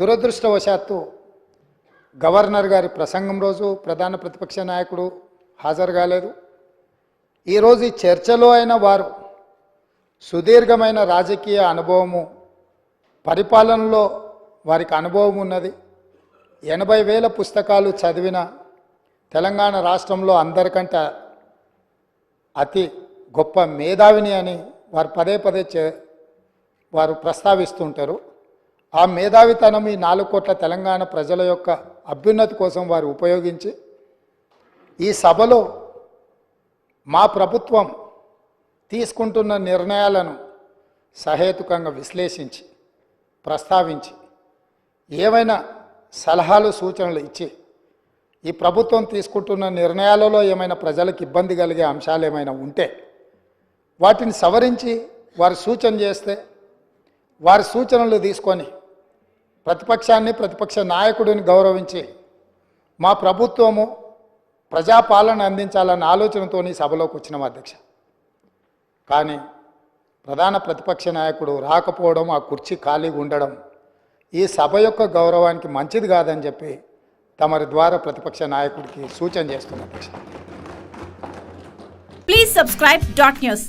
దురదృష్టవశాత్తు గవర్నర్ గారి ప్రసంగం రోజు ప్రధాన ప్రతిపక్ష నాయకుడు హాజరు కాలేదు. ఈరోజు ఈ చర్చలో అయిన వారు సుదీర్ఘమైన రాజకీయ అనుభవము పరిపాలనలో వారికి అనుభవం ఉన్నది. ఎనభై వేల పుస్తకాలు చదివిన తెలంగాణ రాష్ట్రంలో అందరికంటే అతి గొప్ప మేధావిని అని వారు పదే పదే చే వారు ప్రస్తావిస్తుంటారు. ఆ మేధావితనం ఈ నాలుగు కోట్ల తెలంగాణ ప్రజల యొక్క అభ్యున్నతి కోసం వారు ఉపయోగించి ఈ సభలో మా ప్రభుత్వం తీసుకుంటున్న నిర్ణయాలను సహేతుకంగా విశ్లేషించి ప్రస్తావించి ఏవైనా సలహాలు సూచనలు ఇచ్చి ఈ ప్రభుత్వం తీసుకుంటున్న నిర్ణయాలలో ఏమైనా ప్రజలకు ఇబ్బంది కలిగే అంశాలు ఏమైనా ఉంటే వాటిని సవరించి వారు సూచన చేస్తే వారి సూచనలు తీసుకొని ప్రతిపక్షాన్ని ప్రతిపక్ష నాయకుడిని గౌరవించి మా ప్రభుత్వము ప్రజాపాలన అందించాలన్న ఆలోచనతో సభలోకి వచ్చినాం అధ్యక్ష. కానీ ప్రధాన ప్రతిపక్ష నాయకుడు రాకపోవడం ఆ కుర్చీ ఖాళీగా ఉండడం ఈ సభ యొక్క గౌరవానికి మంచిది కాదని చెప్పి తమరి ద్వారా ప్రతిపక్ష నాయకుడికి సూచన చేస్తున్నా అధ్యక్ష. Please subscribe dot news.